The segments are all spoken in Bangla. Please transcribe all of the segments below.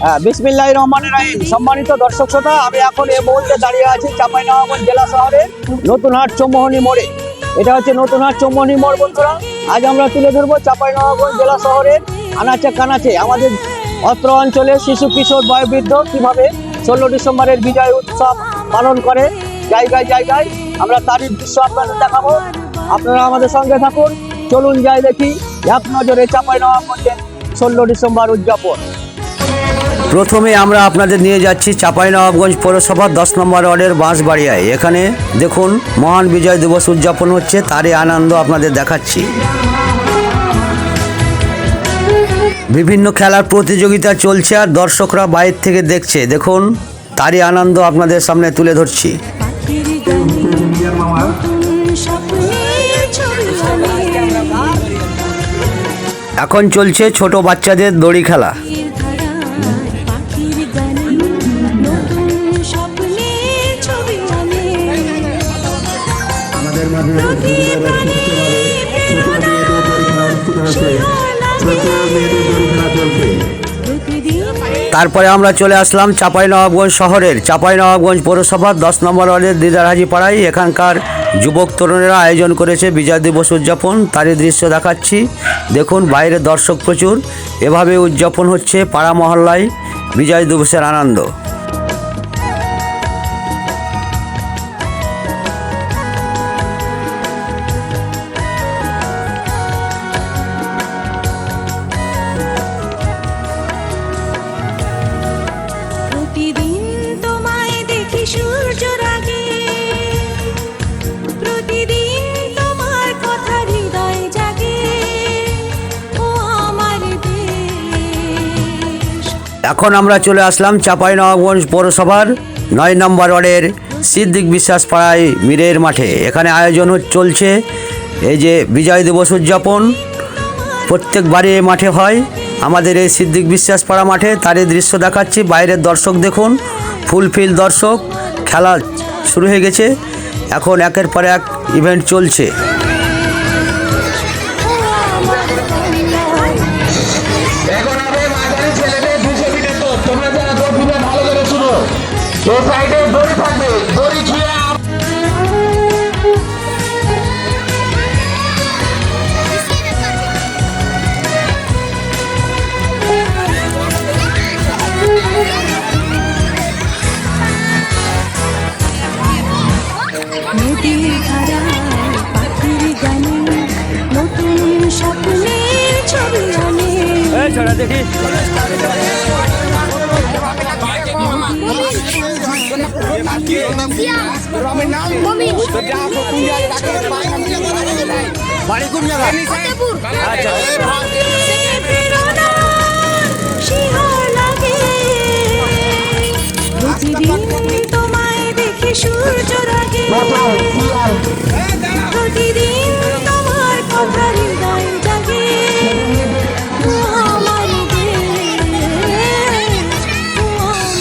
বিসমিল্লাহ রহমান রাহিম। সম্মানিত দর্শক শ্রোতা, আমি এখন এ মুহূর্তে দাঁড়িয়ে আছি চাঁপাইনবাবগঞ্জ জেলা শহরের নতুনহাট চৌমোহনী মোড়ে। এটা হচ্ছে নতুনহাট চৌমোহনী মোড়, বন্ধুরা। আজ আমরা তুলে ধরবো চাঁপাইনবাবগঞ্জ জেলা শহরের আনাচে কানাচে, আমাদের অত্র অঞ্চলে শিশু, কিশোর, বয়োবৃদ্ধ কীভাবে ষোলো ডিসেম্বরের বিজয় উৎসব পালন করে, জায়গায় জায়গায় আমরা তারই দৃশ্য আপনাদের দেখাবো। আপনারা আমাদের সঙ্গে থাকুন। চলুন যাই দেখি, এক নজরে চাঁপাইনবাবগঞ্জের ষোলো ডিসেম্বর উদযাপন। প্রথমে আমরা আপনাদের নিয়ে যাচ্ছি চাঁপাইনবাবগঞ্জ পৌরসভার দশ নম্বর ওয়ার্ডের বাঁশবাড়িয়ায়। এখানে দেখুন, মহান বিজয় দিবস উদযাপন হচ্ছে, তারই আনন্দ আপনাদের দেখাচ্ছি। বিভিন্ন খেলার প্রতিযোগিতা চলছে আর দর্শকরা বাইরে থেকে দেখছে। দেখুন, তারই আনন্দ আপনাদের সামনে তুলে ধরছি। এখন চলছে ছোট বাচ্চাদের দড়ি খেলা। তারপরে আমরা চলে আসলাম চাঁপাইনবাবগঞ্জ শহরের চাপাই চাঁপাইনবাবগঞ্জ পৌরসভার দশ নম্বর ওয়ার্ডের দিদারহাজি পাড়ায় এখানকার যুবক তরুণেরা আয়োজন করেছে বিজয় দিবস উদযাপন। তারই দৃশ্য দেখাচ্ছি। দেখুন, বাইরে দর্শক প্রচুর। এভাবে উদযাপন হচ্ছে পাড়া মহল্লায়। বিজয় দিবসের আনন্দ। এখন আমরা চলে আসলাম চাঁপাইনবাবগঞ্জ পৌরসভার নয় নম্বর ওয়ার্ডের সিদ্দিক বিশ্বাস পাড়ায় মীরের মাঠে। এখানে আয়োজন চলছে এই যে বিজয় দিবস উদযাপন। প্রত্যেকবারই এই মাঠে হয়। আমাদের এই সিদ্দিক বিশ্বাস পাড়া মাঠে তারই দৃশ্য দেখাচ্ছি। বাইরের দর্শক দেখুন ফুলফিল দর্শক, খেলা শুরু হয়ে গেছে। এখন একের পর এক ইভেন্ট চলছে। আনে দেখি। তোমায় দেখে সূর্য রাগে প্রতিদিন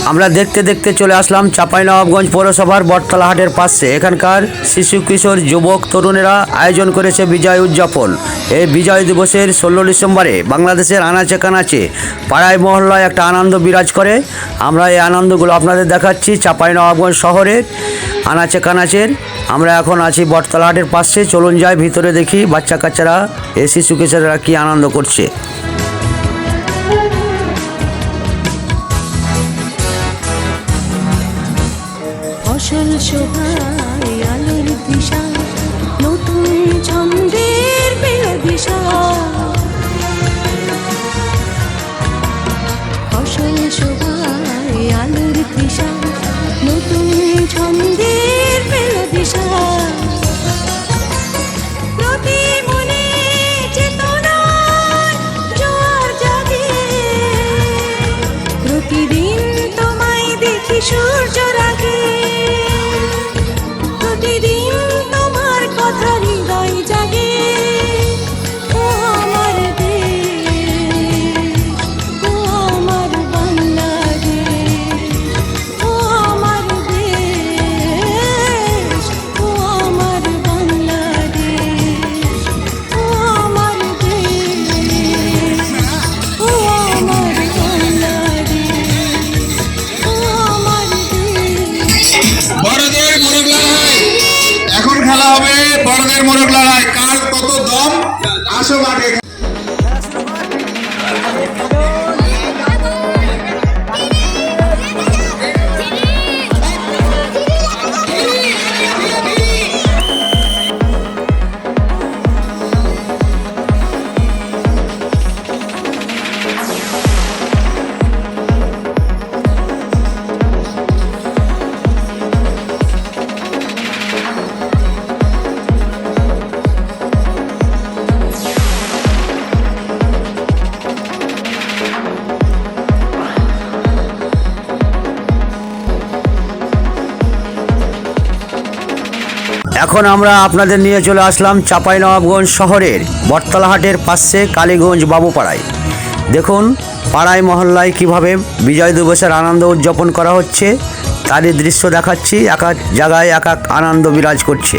আমার দেখতে দেখতে চলে আসলাম চাঁপাইনবাবগঞ্জ পৌরসভার বটতলা হাটের পাশে। এখানকার শিশু কিশোর যুবক তরুণেরা আয়োজন করেছে বিজয় উদযাপন। এই বিজয় দিবসের ষোলো ডিসেম্বরে বাংলাদেশের আনাচে কানাচে পাড়ায় মহল্লায় একটা আনন্দ বিরাজ করে। আমরা এই আনন্দগুলো আপনাদের দেখাচ্ছি চাঁপাইনবাবগঞ্জ শহরের আনাচে কানাচের। আমরা এখন আছি বটতলা হাটের পাশে। চলুন যাই ভিতরে দেখি বাচ্চা কাচ্চারা এই শিশু কিশোরেরা কী আনন্দ করছে। ফসল শোভায় আলোর দিশা নতুন ছন্দের দিশা মোরগ লড়াই। কার কত দম? আসো মাঠে। এখন আমরা আপনাদের নিয়ে চলে আসলাম চাঁপাইনবাবগঞ্জ শহরের বটতলাহাটের পাশে কালীগঞ্জ বাবুপাড়ায়। দেখুন, পাড়ায়, মহল্লায় কীভাবে বিজয় দিবসের আনন্দ উদযাপন করা হচ্ছে, তারই দৃশ্য দেখাচ্ছি, এক এক জায়গায় এক এক আনন্দ বিরাজ করছে।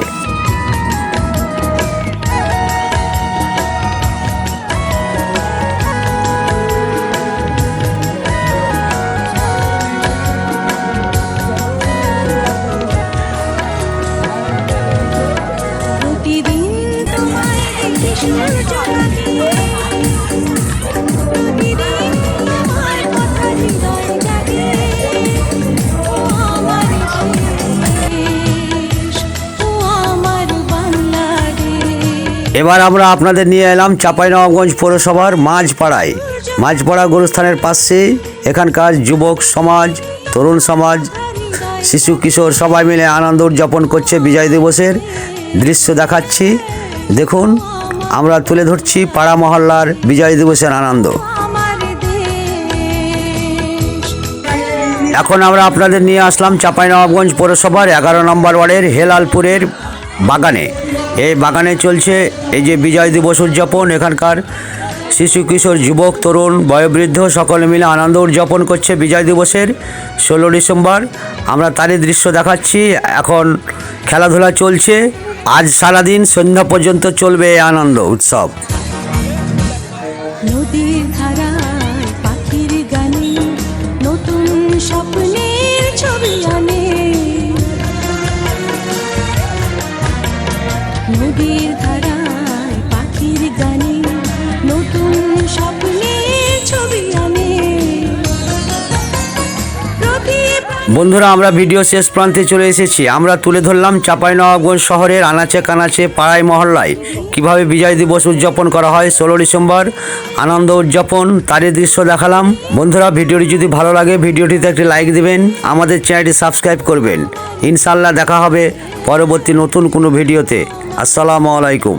এবার আমরা আপনাদের নিয়ে এলাম চাঁপাইনবাবগঞ্জ পৌরসভার মাঝপাড়ায়। মাঝপাড়া গুরুস্থানের পাশে এখানকার যুবক সমাজ, তরুণ সমাজ, শিশু, কিশোর সবাই মিলে আনন্দ উদযাপন করছে বিজয় দিবসের দৃশ্য দেখাচ্ছি। দেখুন আমরা তুলে ধরছি পাড়া মহল্লার বিজয় দিবসের আনন্দ। এখন আমরা আপনাদের নিয়ে আসলাম চাঁপাইনবাবগঞ্জ পৌরসভার এগারো নম্বর ওয়ার্ডের হেলালপুরের বাগানে। এই বাগানে চলছে এই যে বিজয় দিবস উদযাপন, এখানকার শিশু, কিশোর, যুবক, তরুণ, বয়োবৃদ্ধ সকলে মিলে আনন্দ উদযাপন করছে বিজয় দিবসের ষোলো ডিসেম্বর। আমরা তারই দৃশ্য দেখাচ্ছি, এখন খেলাধুলা চলছে। আজ সারাদিন সন্ধ্যা পর্যন্ত চলবে আনন্দ উৎসব। নদীর ধারায় পাখির গানে নতুন স্বপ্নের ছবি আনে। নদীর ধারায় পাখির গানে নতুন স্বপ্নের বন্ধুরা, আমরা ভিডিও শেষ প্রান্তে চলে এসেছি। আমরা তুলে ধরলাম চাঁপাইনবাবগঞ্জ শহরের আনাচে কানাচে পাড়ায় মহল্লায়। কীভাবে বিজয় দিবস উদযাপন করা হয়? ষোলো ডিসেম্বর, আনন্দ উদযাপন, তারই দৃশ্য দেখালাম। বন্ধুরা, ভিডিওটি যদি ভালো লাগে, ভিডিওটিতে একটি লাইক দিবেন, আমাদের চ্যানেলটি সাবস্ক্রাইব করবেন। ইনশাল্লাহ দেখা হবে পরবর্তী নতুন কোনো ভিডিওতে। আসসালামু আলাইকুম।